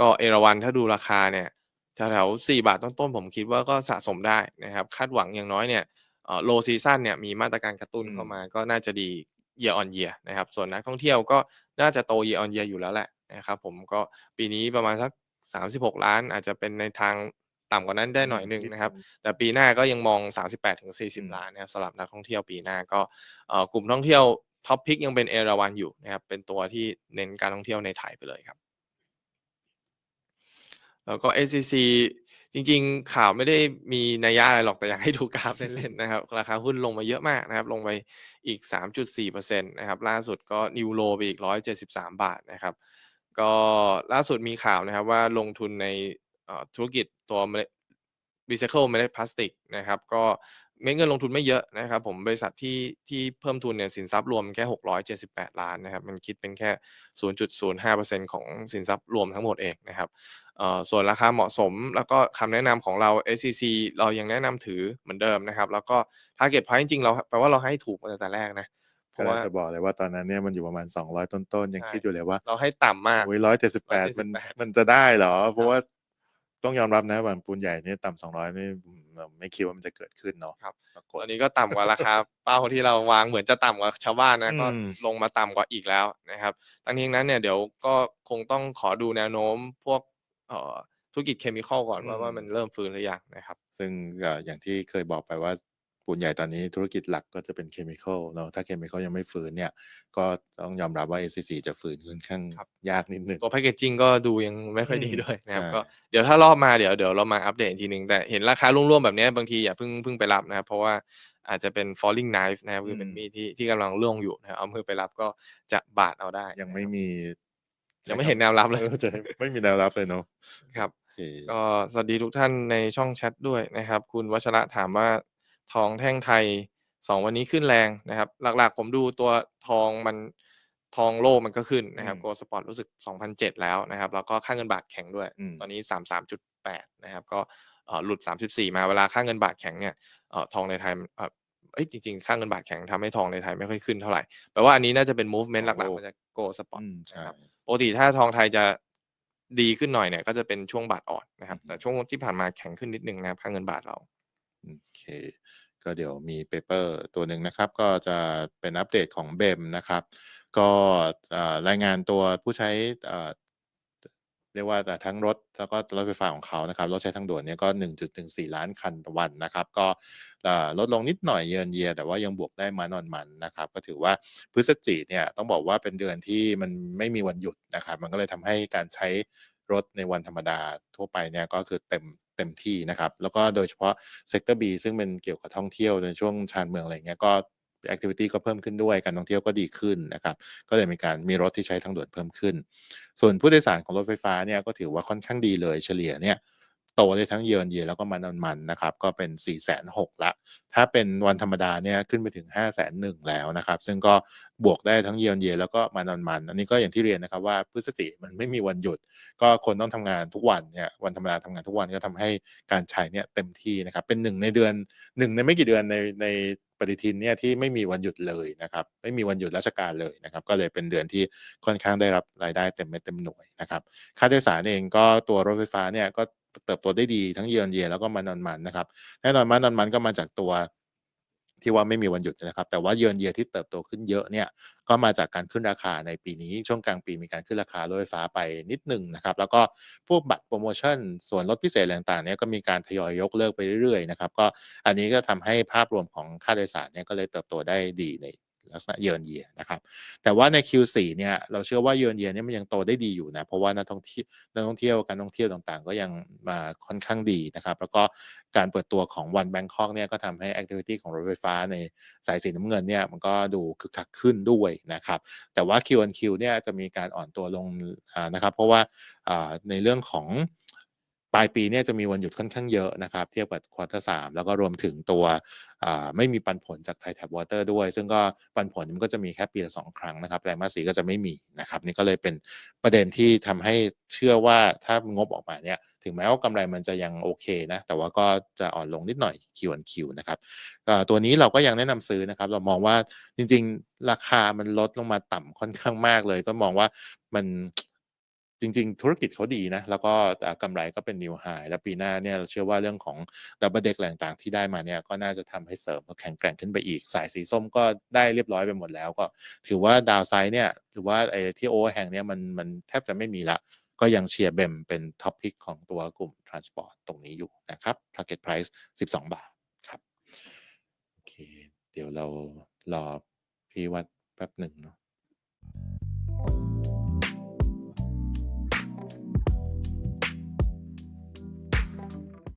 ก็เอราวัณถ้าดูราคาเนี่ยแถวๆ4บาทต้นๆผมคิดว่าก็สะสมได้นะครับ คาดหวังอย่างน้อยเนี่ยเอ่อ low season เนี่ยมีมาตรการกระตุ้นอืมเข้ามาก็น่าจะดี year on year นะครับ ส่วนนักท่องเที่ยวก็น่าจะโต year on year อยู่แล้วแหละนะครับผมก็ปีนี้ประมาณสัก 36 ล้านอาจจะเป็นในทางต่ำกว่านั้นได้หน่อยหนึ่งนะครับ แต่ปีหน้าก็ยังมอง 38ถึงอืม40 ล้านนะครับสำหรับนักท่องเที่ยวปีหน้าก็เอ่อกลุ่มท่องเที่ยวท็อปพิกยังเป็นเอราวัณอยู่นะครับเป็นตัวที่เน้นการท่องเที่ยวในไทยไปเลยครับ แล้วก็ SCC จริงๆ ข่าวไม่ได้มีนัยยะอะไรหรอกแต่อยากให้ดูกราฟเล่นๆนะครับ ราคาหุ้นลงมาเยอะมากนะครับ ลงไปอีก 3.4%นะครับ ล่าสุดก็นิวโลไปอีก 173 บาทนะครับ ก็ล่าสุดมีข่าวนะครับว่าลงทุนในธุรกิจตัวรีไซเคิลเมล็ดพลาสติกนะครับ ก็ เม็ดเงินลงทุนไม่เยอะนะครับผมบริษัทที่ที่เพิ่มทุนเนี่ยสินทรัพย์รวมแค่ 678 ล้านนะครับมันคิดเป็นแค่ 0.05%ของสินทรัพย์รวมทั้งหมดเองนะครับเอ่อส่วนราคาเหมาะสมแล้วก็คำแนะนำของเรา SCC เรายังแนะนำถือเหมือนเดิมนะครับ แล้วก็ target price จริงๆเราแปลว่าเราให้ถูกมาตั้งแต่แรกนะเพก็ราะน่าว่าจะบอกเลยว่าตอนนั้นเนี่ยมันอยู่ประมาณ 200 ต้นๆ ยังใช่คิดอยู่เลยว่า เราให้ต่ำมากโอ้ยร้อยเจ็ดสิบแปดมัน178มันจะได้เหรอ เพราะว่า ต้องยอมรับนะว่าปูนใหญ่เนี่ยต่ำสองร้อยนี่อืมเราไม่คิดว่ามันจะเกิดขึ้นเนาะครับปรากตฏอนนี้ก็ต่ำกว่าราคา เป้าที่เราวางเหมือนจะต่ำกว่าชาวบ้านนะก็อืม ลงมาต่ำกว่าอีกแล้วนะครับทั้งนี้ทั้งนั้นเนี่ยเดี๋ยวก็คงต้องขอดูแนวโน้มพวกเอ่อธุรกิจเคมีคอลก่อนว่าว่ามันเริ่มฟื้นหรือยังนะครับ ซึ่งเอ่ออย่างที่เคยบอกไปว่า ปูนใหญ่ตอนนี้ธุรกิจหลักก็จะเป็นเคมีคอลเนาะถ้าเคมีคอลยังไม่ฟื้นเนี่ย ก็ต้องยอมรับว่า SCC จะฟื้นค่อนข้างครับยากนิดนึงตัวแพคเกจจิ้งก็ดูยังไม่ค่อยดีอืมด้วยนะครับใช่ก็เดี๋ยวถ้ารอบมาเดี๋ยวเดี๋ยวเรามาอัปเดตอีกทีหนึ่งแต่เห็นราคาร่วงๆแบบเนี้ยบางทีอย่าเพิ่งเพิ่งไปรับนะครับเพราะว่าอาจจะเป็น falling knife นะครับคือเป็นมีดที่ที่กำลังร่วงอยู่นะครับเอามือไปรับก็จะบาดเอาได้ ยังไม่นะครับมียังไม่เห็นแนวรับเลยออจะไม่มีแนวรับเลยเนาะครับโอเคก็สวัสดีทุกท่านในช่องแชทด้วยนะครับ คุณวัชระถามว่า ทองแท่งไทยสองวันนี้ขึ้นแรงนะครับ หลักๆ ผมดูตัวทองมันทองโลกมันก็ขึ้นนะครับอืมโกลสปอร์ตรู้สึก 2,007 แล้วนะครับ แล้วก็ค่าเงินบาทแข็งด้วยอืมตอนนี้ 33.8 นะครับ ก็เอ่อหลุด 34 มาเวลาค่าเงินบาทแข็งเนี่ยเอ่อทองในไทยมันเอ่อเอ้ยจริงๆ ค่าเงินบาทแข็งทำให้ทองในไทยไม่ค่อยขึ้นเท่าไหร่แปลว่าอันนี้น่าจะเป็น movement หลักๆมาจากโกลสปอร์ตอืมใช่นะครับปกติถ้าทองไทยจะดีขึ้นหน่อยเนี่ยก็จะเป็นช่วงบาทอ่อนนะครับอือฮึแต่ช่วงที่ผ่านมาแข็งขึ้นนิดนึงนะครับค่าเงินบาทเรา โอเค ก็เดี๋ยวมีเปเปอร์ตัวหนึ่งนะครับ ก็จะเป็นอัปเดตของเบมนะครับ ก็รายงานตัวผู้ใช้เรียกว่าทั้งรถแล้วก็รถไฟฟ้าของเขานะครับรถใช้ทางด่วนเนี่ยก็ 1.14 ล้านคันต่อวันนะครับ ก็ลดลงนิดหน่อยเยือนเยียแต่ว่ายังบวกได้มานอนมันนะครับ ก็ถือว่าพฤศจิกเนี่ยต้องบอกว่าเป็นเดือนที่มันไม่มีวันหยุดนะครับ มันก็เลยทำให้การใช้รถในวันธรรมดาทั่วไปเนี่ยก็คือเต็ม เต็มที่นะครับแล้วก็โดยเฉพาะเซกเตอร์บีซึ่งเป็นเกี่ยวกับท่องเที่ยวในช่วงชานเมืองอะไรเงี้ยก็แอคทิวิตี้ก็เพิ่มขึ้นด้วยการท่องเที่ยวก็ดีขึ้นนะครับ ก็เลยมีการมีรถที่ใช้ทางด่วนเพิ่มขึ้น ส่วนผู้โดยสารของรถไฟฟ้าเนี่ยก็ถือว่าค่อนข้างดีเลยเฉลี่ยเนี่ย โตได้ทั้งเยือนเยียแล้วก็มันมันนะครับก็เป็น 4 6 0 0 0ละถ้าเป็นวันธรรมดาเนี่ยขึ้นไปถึง5 1 0 0 0แล้วนะครับ ซึ่งก็บวกได้ทั้งเยือนเยียแล้วก็มันมันอันนี้ก็อย่างที่เรียนนะครับว่าพฤศจิมันไม่มีวันหยุด ก็คนต้องทำงานทุกวันเนี่ยวันธรรมดาทำงานทุกวันก็ทำให้การใช้เนี่ยเต็มที่นะครับเป็นหนึ่งในเดือนหนึ่งในไม่กี่เดือนในในปฏิทินเนี่ยที่ไม่มีวันหยุดเลยนะครับไม่มีวันหยุดราชการเลยนะครับก็เลยเป็นเดือนที่ค่อนข้างได้รับรายได้เต็มเม็ดเต็มหน่วยนะครับค่าโดยสารเองก็ตัวรถไฟฟ้าเนี่ยก็ เติบโตได้ดีทั้งเยือนเยแล้วก็มันนอนมันนะครับแน่นอนมันนอนมันก็มาจากตัวที่ว่าไม่มีวันหยุดนะครับ แต่ว่าเยือนเยียที่เติบโตขึ้นเยอะเนี่ยก็มาจากการขึ้นราคาในปีนี้ช่วงกลางปีมีการขึ้นราคารถไฟฟ้าไปนิดหนึ่งนะครับ แล้วก็พวกบัตรโปรโมชั่น ส่วนลดพิเศษต่างๆเนี่ยก็มีการทยอยยกเลิกไปเรื่อยๆนะครับก็อันนี้ก็ทำให้ภาพรวมของค่าโดยสารเนี่ยก็เลยเติบโตได้ดีใน ลักษณะเยือนเยียนะครับ แต่ว่าใน Q4 เนี่ยเราเชื่อว่าเยือนเยียเนี่ยมันยังโตได้ดีอยู่นะ เพราะว่านักท่องเที่ยวนักท่องเที่ยวการท่องเที่ยวต่างๆ ก็ยังมาค่อนข้างดีนะครับ แล้วก็การเปิดตัวของวันแบงคอกเนี่ยก็ทำให้ activity ของรถไฟฟ้าในสายสีน้ำเงินเนี่ยมันก็ดูคึกคักขึ้นด้วยนะครับ แต่ว่า Q1Q เนี่ยจะมีการอ่อนตัวลงนะครับ เพราะว่าในเรื่องของ ปลายปีเนี่ยจะมีวันหยุดค่อนข้างเยอะนะครับ เทียบกับควอเตอร์สแล้วก็รวมถึงตัวไม่มีปันผลจากไทยแท็บวอเตอร์ด้วย ซึ่งก็ปันผลมันก็จะมีแค่ปีละสองครั้งนะครับไตรมาสสีก็จะไม่มีนะครับนี่ก็เลยเป็นประเด็นที่ทำให้เชื่อว่าถ้างบออกมาเนี่ยถึงแม้ว่ากำไรมันจะยังโอเคนะแต่ว่าก็จะอ่อนลงนิดหน่อย Q1Q นะครับตัวนี้เราก็ยังแนะนำซื้อนะครับ เรามองว่าจริง ๆ ราคามันลดลงมาต่ำค่อนข้างมากเลย ก็มองว่ามัน จริง ๆ ธุรกิจเขาดีนะ แล้วก็อ่ากำไรก็เป็น New High แล้วปีหน้าเนี่ยเราเชื่อว่าเรื่องของ Double Deck อะไรต่างๆที่ได้มาเนี่ยก็น่าจะทำให้เสริมแข็งแกร่งขึ้นไปอีก สายสีส้มก็ได้เรียบร้อยไปหมดแล้วก็ ถือว่าดาวไซด์เนี่ยหรือว่าไอ้ที่ overhang เนี่ยมันมันแทบจะไม่มีล้วก็ยังเชียร์ BEM เป็น Top Pick ของตัวกลุ่ม Transport ตรงนี้อยู่นะครับ Target Price 12 บาทครับโอเคเดี๋ยวเรารอพี่วัดแป๊บหนึ่งเนาะ